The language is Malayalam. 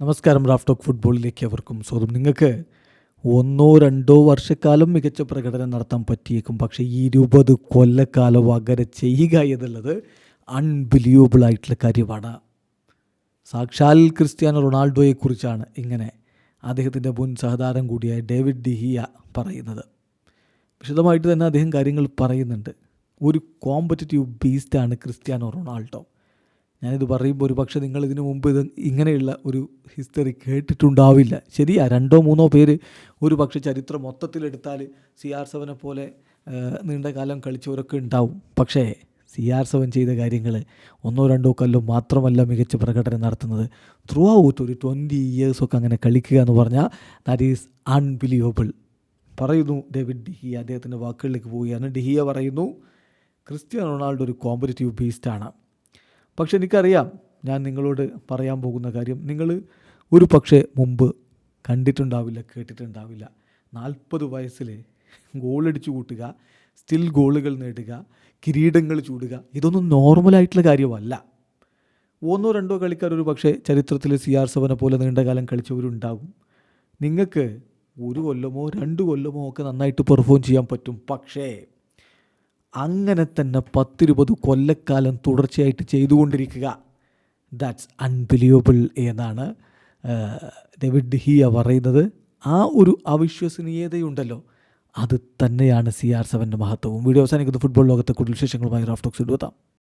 നമസ്കാരം റാഫ്റ്റോക്ക് ഫുട്ബോളിലേക്ക് അവർക്കും സ്വാഗതം. നിങ്ങൾക്ക് ഒന്നോ രണ്ടോ വർഷക്കാലം മികച്ച പ്രകടനം നടത്താൻ പറ്റിയേക്കും. പക്ഷേ ഈ ഇരുപത് കൊല്ലക്കാലം അകരെ ചെയ്യുക എന്നുള്ളത് അൺബിലീവബിൾ ആയിട്ടുള്ള കാര്യമാണ്. സാക്ഷാൽ ക്രിസ്ത്യാനോ റൊണാൾഡോയെക്കുറിച്ചാണ് ഇങ്ങനെ അദ്ദേഹത്തിന്റെ മുൻ സഹതാരം കൂടിയായ ഡേവിഡ് ഡിഹിയ പറയുന്നത്. വിശദമായിട്ട് തന്നെ അദ്ദേഹം കാര്യങ്ങൾ പറയുന്നുണ്ട്. ഒരു കോമ്പറ്റീവ് ബീസ്റ്റാണ് ക്രിസ്ത്യാനോ റൊണാൾഡോ. ഞാനിത് പറയുമ്പോൾ ഒരു പക്ഷേ നിങ്ങൾ ഇതിനു മുമ്പ് ഇത് ഇങ്ങനെയുള്ള ഒരു ഹിസ്റ്ററി കേട്ടിട്ടുണ്ടാവില്ല. ശരിയാ രണ്ടോ മൂന്നോ പേര് ഒരു പക്ഷേ ചരിത്രം മൊത്തത്തിലെടുത്താൽ സി ആർ സെവനെ പോലെ നീണ്ട കാലം കളിച്ചവരൊക്കെ ഉണ്ടാവും. പക്ഷേ സി ആർ സെവൻ ചെയ്ത കാര്യങ്ങൾ ഒന്നോ രണ്ടോ കല്ലോ മാത്രമല്ല മികച്ച പ്രകടനം നടത്തുന്നത്. ത്രൂ ഔട്ട് ഒരു ട്വന്റി ഇയേഴ്സൊക്കെ അങ്ങനെ കളിക്കുക എന്ന് പറഞ്ഞാൽ ദാറ്റ് ഈസ് അൺബിലീവബിൾ പറയുന്നു ഡേവിഡ് ഡിഹിയ അദ്ദേഹത്തിന്റെ വാക്കുകളിലേക്ക് പോവുകയാണ്. ഡിഹിയ പറയുന്നു ക്രിസ്ത്യാനോ റൊണാൾഡോ ഒരു കോമ്പറ്റീവ് ബീസ്റ്റാണ് പക്ഷെ എനിക്കറിയാം ഞാൻ നിങ്ങളോട് പറയാൻ പോകുന്ന കാര്യം. നിങ്ങൾ ഒരു പക്ഷേ മുമ്പ് കണ്ടിട്ടുണ്ടാവില്ല കേട്ടിട്ടുണ്ടാവില്ല. നാൽപ്പത് വയസ്സിൽ ഗോളടിച്ചു കൂട്ടുക സ്റ്റിൽ ഗോളുകൾ നേടുക കിരീടങ്ങൾ ചൂടുക ഇതൊന്നും നോർമലായിട്ടുള്ള കാര്യമല്ല. ഒന്നോ രണ്ടോ കളിക്കാർ ഒരു പക്ഷേ ചരിത്രത്തിൽ സി ആർ സെവനെ പോലെ നീണ്ടകാലം കളിച്ചവരുണ്ടാകും നിങ്ങൾക്ക് ഒരു കൊല്ലമോ രണ്ട് കൊല്ലമോ ഒക്കെ നന്നായിട്ട് പെർഫോം ചെയ്യാൻ പറ്റും. പക്ഷേ അങ്ങനെ തന്നെ പത്തിരുപത് കൊല്ലക്കാലം തുടർച്ചയായിട്ട് ചെയ്തുകൊണ്ടിരിക്കുക. ദാറ്റ്സ് അൺബിലീവബിൾ എന്നാണ് ഡെവിഡ് ഡിഹിയ പറയുന്നത്. ആ ഒരു അവിശ്വസനീയതയുണ്ടല്ലോ. അത് തന്നെയാണ് സി ആർ സെവന്റെ മഹത്വവും. വീഡിയോ അവസാനിക്കുന്ന. ഫുട്ബോൾ ലോകത്തെ കൂടുതൽ വിശേഷങ്ങളുമായി റാഫ്റ്റോക്സ് എടുത്താം